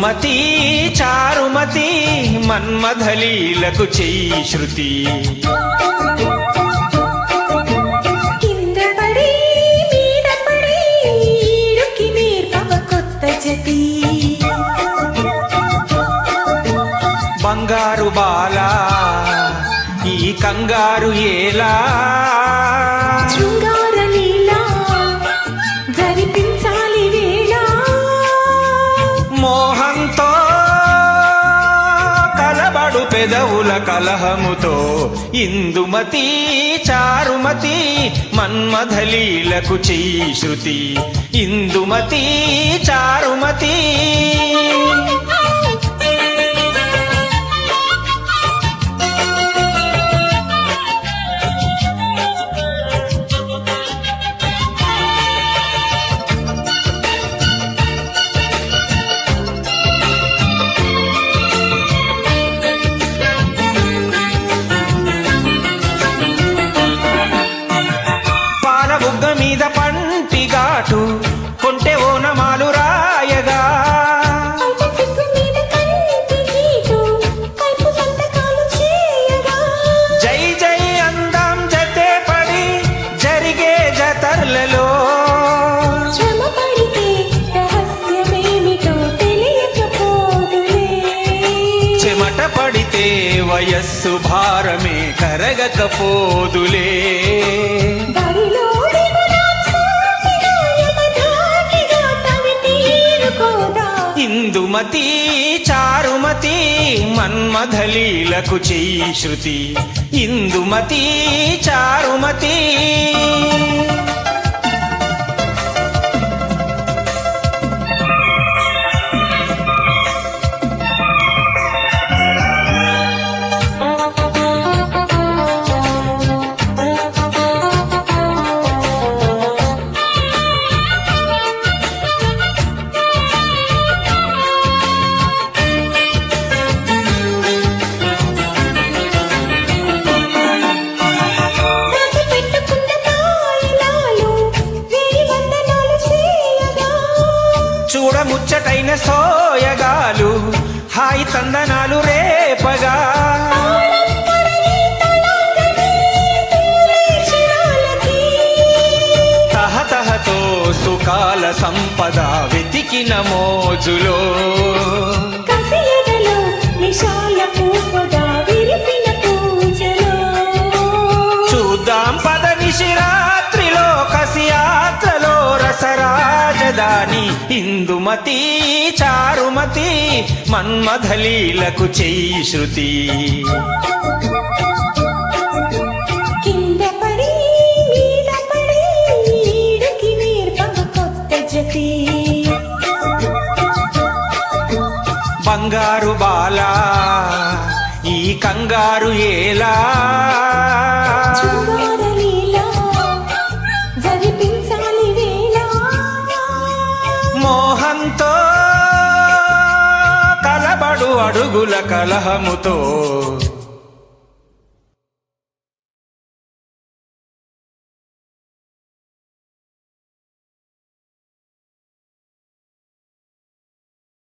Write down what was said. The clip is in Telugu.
ఇందుమతి చారుమతి మన్మథలీలకు చెయ్యి శృతి. బంగారు బాల ఈ కంగారు ఏలా? పెదవుల కలహముతో ఇందుమతి చారుమతి మన్మధలీలకు చెయ్యి శృతి. ఇందుమతి చారుమతి వయస్సు భారమే కరగకపోదులే. ఇందుమతి చారుమతి మన్మథలీలకు చెయ్యి శృతి. ఇందుమతి చారుమతి. చూడముచ్చటైన సోయగాలు హాయి తందనాలు రేపగా. తహతహతో సుఖాల సంపద వెతికిన మోజులో. నిశాల ఇందుమతి చారుమతి మన్మథలీలకు చెయ్యి శృతి. బంగారు బాల ఈ కంగారు ఏలా? అడుగుల కలహముతో